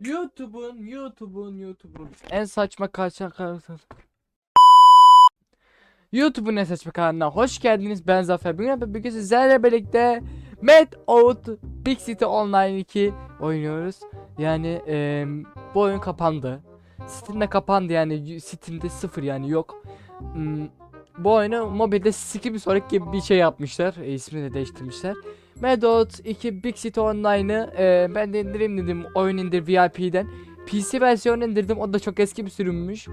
YouTube'un YouTube'un YouTube'un en saçma kaçan karakter. YouTube'un en saçma kanalına hoş geldiniz. Ben Zafer. Bugün bugün sizlerle birlikte Mad Out Big City Online 2 oynuyoruz. Yani eee, bu oyun kapandı. Steam'de kapandı yani Steam'de sıfır yani yok. Hmm, bu oyunu mobilde Skip Sonic gibi bir şey yapmışlar. E, ismini de değiştirmişler. Medot 2 Big City Online'ı e, ben de indireyim dedim oyun indir VIP'den. PC versiyonu indirdim o da çok eski bir sürümmüş.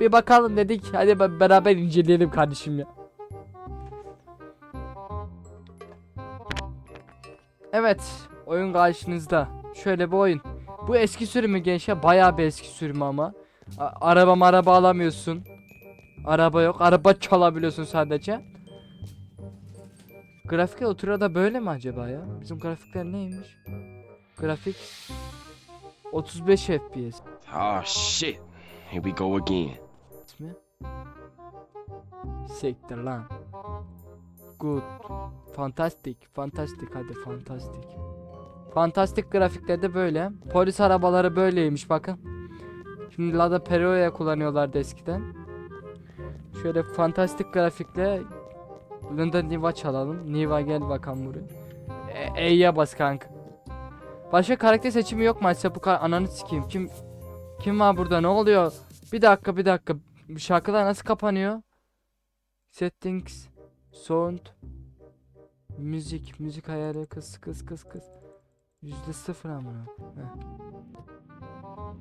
Bir bakalım dedik hadi be- beraber inceleyelim kardeşim ya. Evet oyun karşınızda. Şöyle bir oyun. Bu eski sürümü gençler bayağı bir eski sürümü ama. A- araba maraba alamıyorsun. Araba yok. Araba çalabiliyorsun sadece. Grafikler oturuyor da böyle mi acaba ya? Bizim grafikler neymiş? Grafik 35 FPS Oh shit. Here we go again. mi? Sektir lan. Good. Fantastic. Fantastic hadi fantastic. Fantastik grafiklerde böyle. Polis arabaları böyleymiş bakın. Şimdi Lada Peroya kullanıyorlardı eskiden. Şöyle fantastik grafikle Lunda Niva çalalım. Niva gel bakalım buraya. E, E'ye bas kanka. Başka karakter seçimi yok mu? Açsa bu kadar ananı sikeyim. Kim kim var burada? Ne oluyor? Bir dakika bir dakika. Şarkılar nasıl kapanıyor? Settings, sound, müzik, müzik ayarı kız kız kız kız. Yüzde sıfır ama.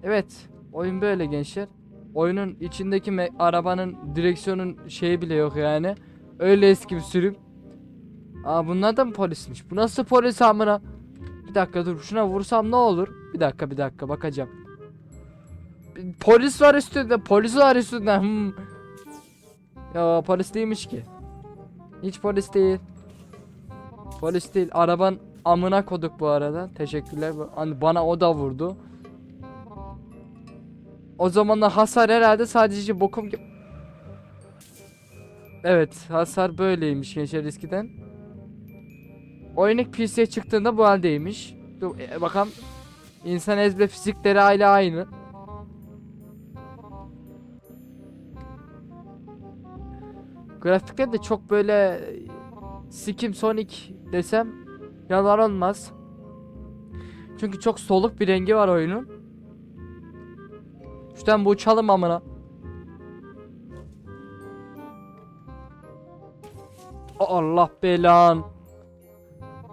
Evet, oyun böyle gençler. Oyunun içindeki arabanın direksiyonun şeyi bile yok yani. Öyle eski bir sürüm. Aa bunlar da mı polismiş? Bu nasıl polis amına? Bir dakika dur şuna vursam ne olur? Bir dakika bir dakika bakacağım. Polis var üstünde. Polis var üstünde. Hmm. Ya polis değilmiş ki. Hiç polis değil. Polis değil. Araban amına koduk bu arada. Teşekkürler. Hani bana o da vurdu. O zaman da hasar herhalde sadece bokum gibi. Evet, hasar böyleymiş gençler eskiden. Oyun PC'ye çıktığında bu haldeymiş. Dur e, bakalım. İnsan ezbe fizikleri hala aynı. Grafikler de çok böyle Sikim Sonic desem yalan olmaz. Çünkü çok soluk bir rengi var oyunun. Şuradan bu uçalım amına. Allah belan.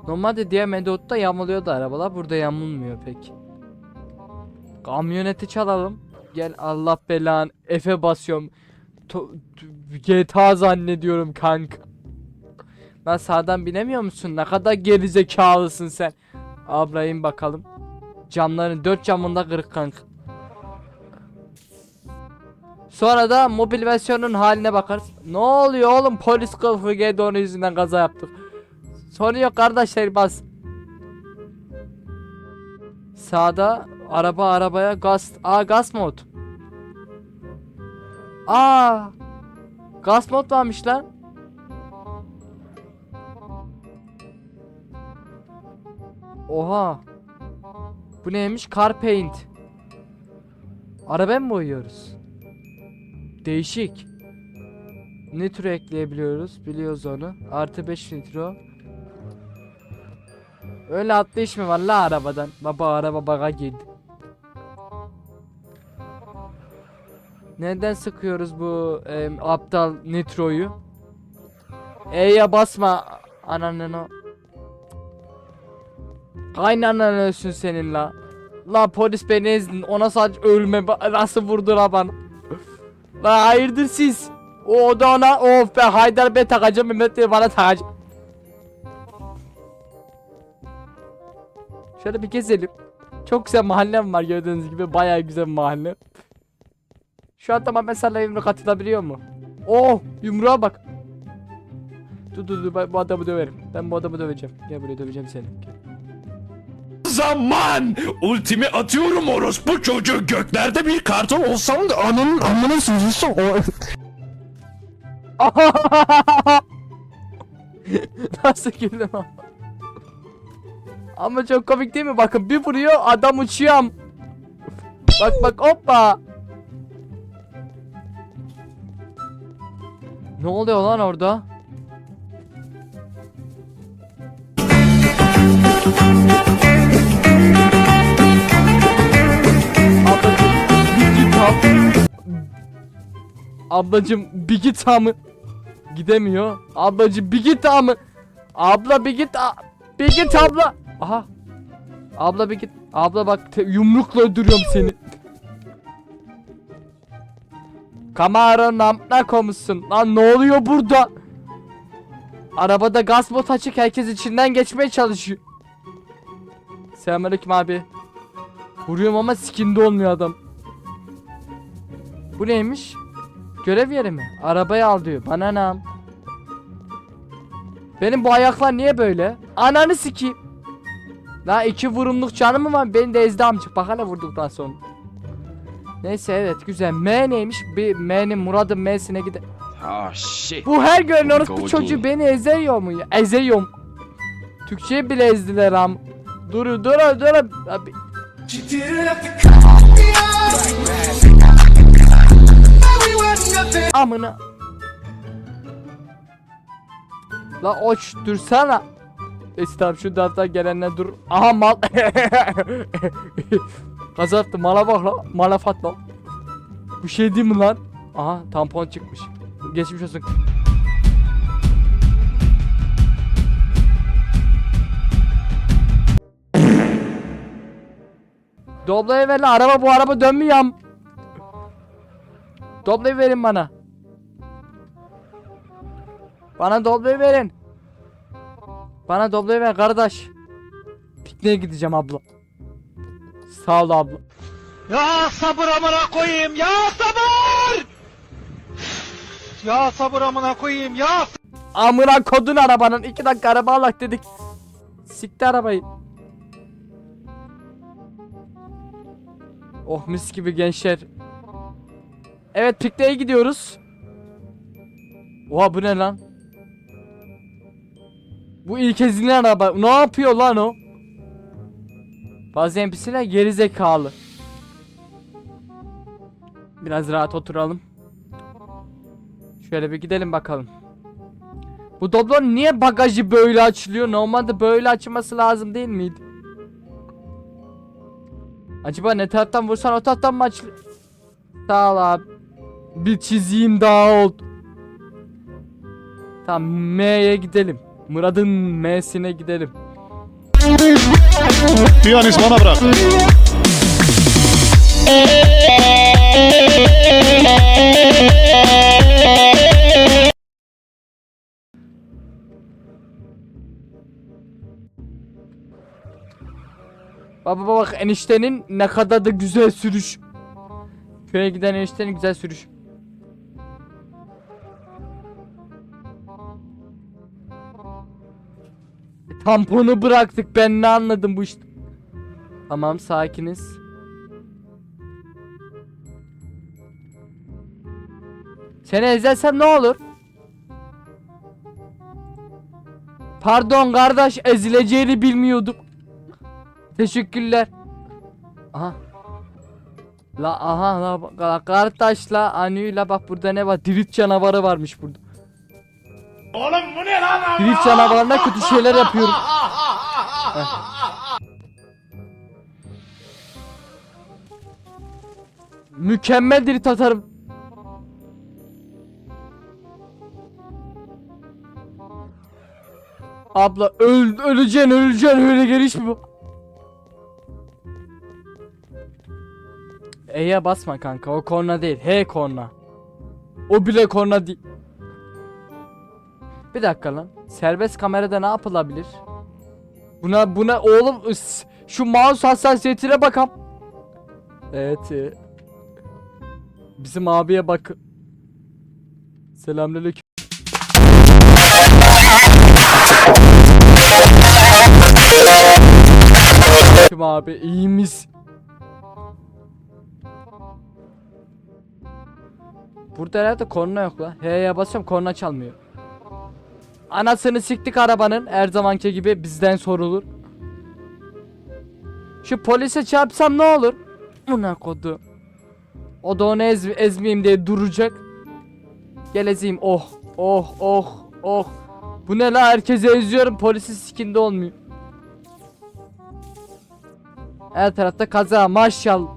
Normalde diğer Medot'ta yamuluyordu arabalar. Burada yamulmuyor pek. Kamyoneti çalalım. Gel Allah belan. F'e basıyorum. To- GTA zannediyorum kanka. Lan sağdan binemiyor musun? Ne kadar gerizekalısın sen. Abla in bakalım. Camların dört camında kırık kanka. Sonra da mobil versiyonun haline bakarız. Ne oluyor oğlum polis kılıfı geldi onun yüzünden kaza yaptık. Sorun yok kardeşler bas. Sağda araba arabaya gaz. Aa gaz mod. Aa. Gaz mod varmış lan. Oha. Bu neymiş? Car paint. Araba mı boyuyoruz? Değişik. Nitro ekleyebiliyoruz. Biliyoruz onu. Artı 5 nitro. Öyle atlayış mı var la arabadan? Baba araba baga girdi. Neden sıkıyoruz bu em, aptal nitroyu? E'ye basma ananın o. Kaynanan ölsün senin la. La polis beni ezdin ona sadece ölme nasıl vurdu la bana. La hayırdır siz? O da ona of be Haydar be takacağım Mehmet de bana takacak. Şöyle bir gezelim. Çok güzel mahallem var gördüğünüz gibi bayağı güzel mahalle. Şu an tamam mesela yumruk atılabiliyor mu? Oh yumruğa bak. Dur dur dur bu adamı döverim. Ben bu adamı döveceğim. Gel buraya döveceğim seni. Gel. Zaman! Ultimi atıyorum orospu çocuğu göklerde bir kartal olsam da ananın amına sızısı o... Nasıl güldüm ama. Çok komik değil mi? Bakın bir vuruyor adam uçuyor. Bak bak hoppa. Ne oluyor lan orada? Ablacım bir git mı? Gidemiyor. Ablacım bir git mı? Abla bir git. a- Bir git abla. Aha. Abla bir git. Abla bak yumrukla öldürüyorum seni. Camaro namna koymuşsun. Lan ne oluyor burada? Arabada gaz bot açık herkes içinden geçmeye çalışıyor. Selamünaleyküm abi. Vuruyorum ama skinde olmuyor adam. Bu neymiş? Görev yeri mi? Arabayı al diyor. Bana ne? Benim bu ayaklar niye böyle? Ananı sikeyim. La iki vurumluk canım mı var? Beni de ezdi amcık. Bak hele vurduktan sonra. Neyse evet güzel. M neymiş? Bir M'nin Murad'ın M'sine gide. Oh shit. Bu her gören orospu çocuğu beni eziyor mu ya? Eziyorum. Türkçeyi bile ezdiler am. Dur dur dur. Abi. Amına. La oç dursana. Estağfurullah şu taraftan gelenler dur. Aha mal. Kazarttı mala bak la. Malafat la. Bu şey değil mi lan? Aha tampon çıkmış. Geçmiş olsun. Doblayı ver lan araba bu araba dönmüyor. Doblayı verin bana. Bana doblayı verin. Bana doblayı ver kardeş. Pikniğe gideceğim abla. Sağ ol abla. Ya sabır amına koyayım ya sabır! Ya sabır amına koyayım ya Amına kodun arabanın. iki dakika araba alak dedik. Sikti arabayı. Oh mis gibi gençler. Evet pikniğe gidiyoruz. Oha bu ne lan? Bu ilk ezilen araba. Ne yapıyor lan o? Bazı NPC'ler geri zekalı. Biraz rahat oturalım. Şöyle bir gidelim bakalım. Bu Doblon niye bagajı böyle açılıyor? Normalde böyle açılması lazım değil miydi? Acaba ne taraftan vursan o taraftan mı açılıyor? Sağ ol abi. Bir çizeyim daha oldu. Tamam M'ye gidelim. Murad'ın M'sine gidelim. Piyanist bana bırak. Baba bak eniştenin ne kadar da güzel sürüş. Köye giden eniştenin güzel sürüş. Tamponu bıraktık ben ne anladım bu işte. Tamam sakiniz. Seni ezersem ne olur? Pardon kardeş ezileceğini bilmiyordum. Teşekkürler. Aha. La aha la, la kardeşla Anü'yle bak burada ne var? Drift canavarı varmış burada. Oğlum bu ne lan? Drift canavarına kötü şeyler yapıyorum. Mükemmel drift atarım. Abla öl öleceksin öleceksin öyle geliş mi bu? E'ye basma kanka o korna değil H korna. O bile korna değil. Bir dakika lan. Serbest kamerada ne yapılabilir? Buna buna oğlum ıs, şu mouse hassasiyetine bakam. Evet. e. Bizim abiye bak. Selamünaleyküm. Selamünaleyküm abi iyi misin? Burada herhalde korna yok la. H'ye basıyorum korna çalmıyor. Anasını siktik arabanın her zamanki gibi bizden sorulur. Şu polise çarpsam ne olur? Amına kodu. O da onu ez, ezmeyeyim diye duracak. Gel ezeyim. Oh. Oh. Oh. Oh. Bu ne la herkese eziyorum polisi sikinde olmuyor. Her tarafta kaza maşallah.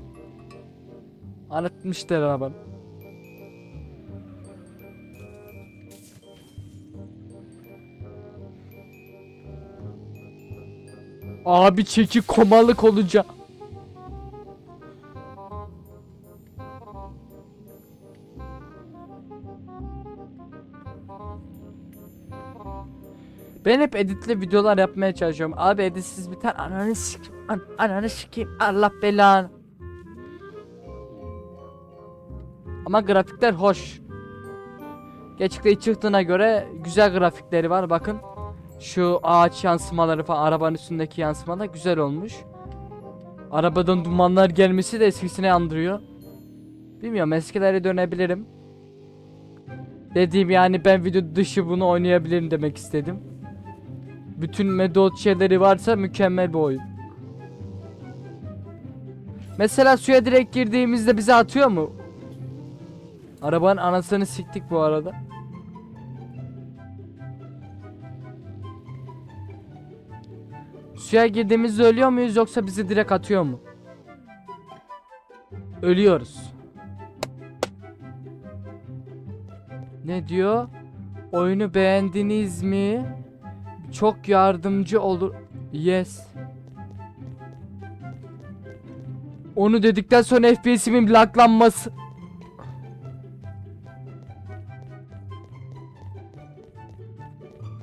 Anlatmışlar arabanı. Abi çeki komalık olacak. Ben hep editli videolar yapmaya çalışıyorum. Abi editsiz biter. Ananı sik an ananı sikeyim. Allah belanı. Ama grafikler hoş. Gerçekten çıktığına göre güzel grafikleri var bakın. Şu ağaç yansımaları falan arabanın üstündeki yansımalar güzel olmuş. Arabadan dumanlar gelmesi de eskisini andırıyor. Bilmiyorum eskilere dönebilirim. Dediğim yani ben video dışı bunu oynayabilirim demek istedim. Bütün medot şeyleri varsa mükemmel bir oyun. Mesela suya direkt girdiğimizde bize atıyor mu? Arabanın anasını siktik bu arada. Suya girdiğimizde ölüyor muyuz yoksa bizi direkt atıyor mu? Ölüyoruz. Ne diyor? Oyunu beğendiniz mi? Çok yardımcı olur. Yes. Onu dedikten sonra FPS'imin laglanması.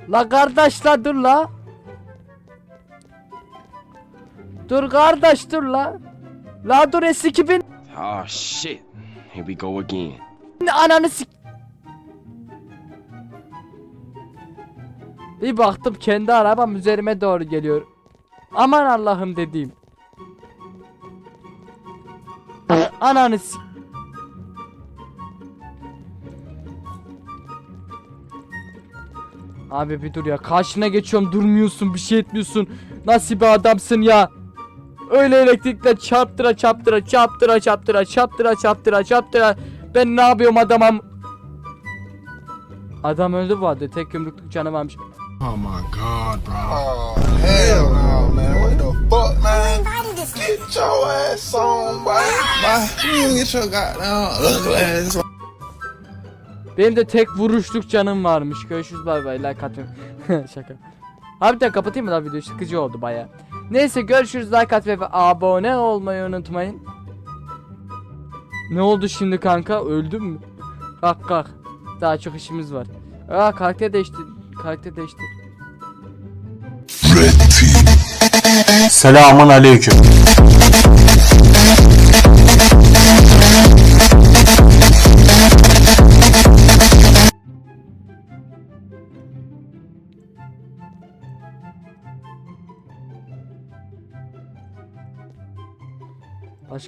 La kardeş la dur la. Dur kardeş dur la. La dur S2000 Oh shit. Here we go again. ananı sik. Bir baktım kendi arabam üzerime doğru geliyor. Aman Allah'ım dediğim. Ananı sik. Abi bir dur ya karşına geçiyorum durmuyorsun bir şey etmiyorsun. Nasıl bir adamsın ya? Öyle elektrikle çarptıra çarptıra çarptıra çarptıra çarptıra çarptıra çarptıra ben ne yapıyorum adamam? Adam öldü bu arada tek yumrukluk canı varmış. Oh my god, bro. Oh, hell no, man. What the fuck, man? Get your ass on, boy. Boy, you get your goddamn ugly ass. Benim de tek vuruşluk canım varmış. Görüşürüz bay bay like atın. Şaka. Harbiden kapatayım mı lan videoyu sıkıcı oldu baya. Neyse görüşürüz like at ve abone olmayı unutmayın. Ne oldu şimdi kanka öldün mü? Kalk kalk. Daha çok işimiz var. Aa karakter değişti. Karakter değişti. Selamun aleyküm.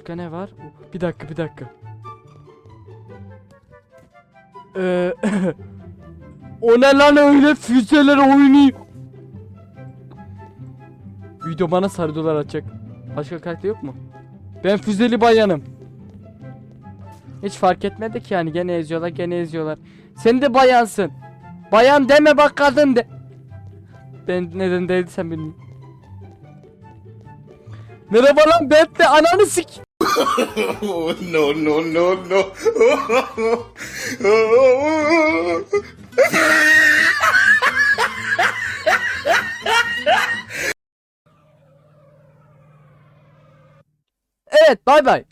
Başka ne var? Bir dakika bir dakika. Ee, o ne lan öyle füzeler oynuyor. Video bana sarı dolar atacak. Başka karakter yok mu? Ben füzeli bayanım. Hiç fark etmedi ki yani gene eziyorlar gene eziyorlar. Sen de bayansın. Bayan deme bak kadın de. Ben neden değilsem bilmiyorum. Merhaba lan de ananı sik. No, no, no, no. Evet bay bay.